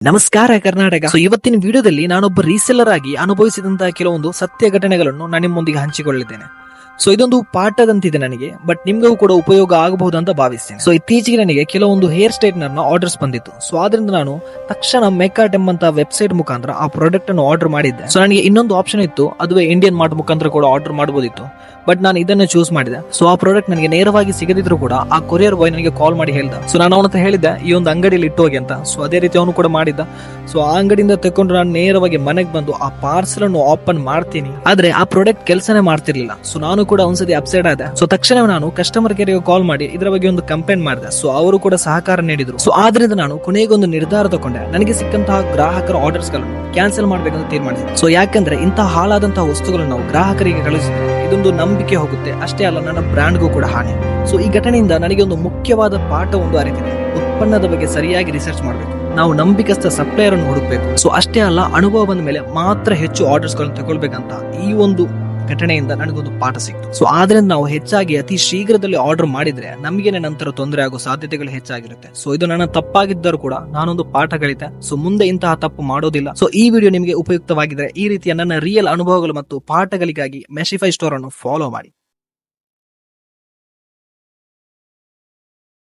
ನಮಸ್ಕಾರ ಕರ್ನಾಟಕ. ಸೊ ಇವತ್ತಿನ ವಿಡಿಯೋದಲ್ಲಿ ನಾನೊಬ್ಬ ರೀಸೆಲ್ಲರ್ ಆಗಿ ಅನುಭವಿಸಿದಂತಹ ಕೆಲವೊಂದು ಸತ್ಯ ಘಟನೆಗಳನ್ನು ನಾನು ನಿಮ್ಮೊಂದಿಗೆ ಹಂಚಿಕೊಳ್ಳಿದ್ದೇನೆ ಸೊ ಇದೊಂದು ಪಾಠದಂತಿದೆ ನನಗೆ ಬಟ್ ನಿಮ್ಗೂ ಕೂಡ ಉಪಯೋಗ ಆಗಬಹುದು ಅಂತ ಭಾವಿಸ್ತೇನೆ. ಸೊ ಇತ್ತೀಚೆಗೆ ನನಗೆ ಕೆಲವೊಂದು ಹೇರ್ ಸ್ಟ್ರೈಟ್ನರ್ನ ಆರ್ಡರ್ಸ್ ಬಂದಿತ್ತು. ಸೊ ಆದ್ರಿಂದ ನಾನು ತಕ್ಷಣ ಮೆಕಾಟ್ ಎಂಬಂತ ವೆಬ್ಸೈಟ್ ಮುಖಾಂತರ ಆ ಪ್ರಾಡಕ್ಟ್ ಅನ್ನು ಆರ್ಡರ್ ಮಾಡಿದ್ದೆ. ಸೊ ನನಗೆ ಇನ್ನೊಂದು ಆಪ್ಷನ್ ಇತ್ತು, ಅದುವೇ ಇಂಡಿಯನ್ ಮಾರ್ಟ್ ಮುಖಾಂತರ ಕೂಡ ಆರ್ಡರ್ ಮಾಡಬಹುದಿತ್ತು ಬಟ್ ನಾನು ಇದನ್ನ ಚೂಸ್ ಮಾಡಿದೆ. ಸೊ ಆ ಪ್ರಾಡಕ್ಟ್ ನನಗೆ ನೇರವಾಗಿ ಸಿಗದಿದ್ರು ಕೂಡ ಆ ಕೊರಿಯರ್ ಬಾಯ್ ನನಗೆ ಕಾಲ್ ಮಾಡಿ ಹೇಳ್ದ. ಸೊ ನಾನು ಅವನ ಹೇಳಿದ್ದೆ, ಈ ಒಂದು ಅಂಗಡಿಯಲ್ಲಿ ಇಟ್ಟು ಹೋಗಿ ಅಂತ. ಸೊ ಅದೇ ರೀತಿ ಅವನು ಕೂಡ ಮಾಡಿದ್ದ. ಸೊ ಆ ಅಂಗಡಿಯಿಂದ ತೆಕೊಂಡು ನಾನು ನೇರವಾಗಿ ಮನೆಗೆ ಬಂದು ಆ ಪಾರ್ಸಲ್ ಅನ್ನು ಓಪನ್ ಮಾಡ್ತೀನಿ. ಆದ್ರೆ ಆ ಪ್ರಾಡಕ್ಟ್ ಕೆಲಸನೇ ಮಾಡ್ತಿರ್ಲಿಲ್ಲ. ಸೊ ನಾನು ಕೂಡ ಒಂದ್ಸತಿ ಅಪ್ಸೈಡ್ ಆದ. ಸೊ ತಕ್ಷಣ ನಾನು ಕಸ್ಟಮರ್ ಕೇರ್ ಕಾಲ್ ಮಾಡಿ, ಇದರ ಬಗ್ಗೆ ಒಂದು ಕಂಪ್ಲೇಂಟ್ ಮಾಡಿದೆ. ಸೊ ಅವರು ಕೂಡ ಸಹಕಾರ ನೀಡಿದ್ರು. ಸೊ ಆದ್ರಿಂದ ನಾನು ಕೊನೆಗೊಂದು ನಿರ್ಧಾರ ತಗೊಂಡೆ. ನನಗೆ ಸಿಕ್ಕಂತಹ ಗ್ರಾಹಕರ ಆರ್ಡರ್ಸ್ಗಳನ್ನು ಕ್ಯಾನ್ಸಲ್ ಮಾಡಬೇಕಂತ ತೀರ್ಮಾನಿಸಿದೆ. ಸೊ ಯಾಕಂದ್ರೆ ಇಂತಹ ಹಾಳಾದಂತಹ ವಸ್ತುಗಳನ್ನು ನಾವು ಗ್ರಾಹಕರಿಗೆ ಕಳಿಸಿದ್ರೆ ಇದೊಂದು ನಂಬಿಕೆ ಹೋಗುತ್ತೆ. ಅಷ್ಟೇ ಅಲ್ಲ, ನನ್ನ ಬ್ರ್ಯಾಂಡ್ಗೂ ಕೂಡ ಹಾನಿ. ಸೊ ಈ ಘಟನೆಯಿಂದ ನನಗೆ ಒಂದು ಮುಖ್ಯವಾದ ಪಾಠ ಒಂದು ಅರಿತಿದೆ. ಉತ್ಪನ್ನದ ಬಗ್ಗೆ ಸರಿಯಾಗಿ ರಿಸರ್ಚ್ ಮಾಡಬೇಕು. ನಾವು ನಂಬಿಕಸ್ಥ ಸಪ್ಲೈಯರ್ ಅನ್ನು ಹುಡುಕ್ಬೇಕು. ಸೊ ಅಷ್ಟೇ ಅಲ್ಲ ಅನುಭವ ಬಂದ ಮೇಲೆ ಮಾತ್ರ ಹೆಚ್ಚು ಆರ್ಡರ್ಸ್ಗಳನ್ನು ತಗೊಳ್ಬೇಕಂತ ಈ ಒಂದು ಘಟನೆಯಿಂದ ನನಗೊಂದು ಪಾಠ ಸಿಕ್ತು. ಸೊ ಆದ್ರಿಂದ ನಾವು ಹೆಚ್ಚಾಗಿ ಅತಿ ಶೀಘ್ರದಲ್ಲಿ ಆರ್ಡರ್ ಮಾಡಿದ್ರೆ ನಮಗೇನೆ ನಂತರ ತೊಂದರೆ ಆಗೋ ಸಾಧ್ಯತೆಗಳು ಹೆಚ್ಚಾಗಿರುತ್ತೆ. ಸೊ ಇದು ನನ್ನ ತಪ್ಪಾಗಿದ್ದರೂ ಕೂಡ ನಾನೊಂದು ಪಾಠ ಕಲಿತೆ. ಸೊ ಮುಂದೆ ಇಂತಹ ತಪ್ಪು ಮಾಡೋದಿಲ್ಲ. ಸೊ ಈ ವಿಡಿಯೋ ನಿಮಗೆ ಉಪಯುಕ್ತವಾಗಿದ್ರೆ ಈ ರೀತಿಯ ನನ್ನ ರಿಯಲ್ ಅನುಭವಗಳು ಮತ್ತು ಪಾಠಗಳಿಗಾಗಿ ಮೆಶಿಫೈ ಸ್ಟೋರ್ ಅನ್ನು ಫಾಲೋ ಮಾಡಿ.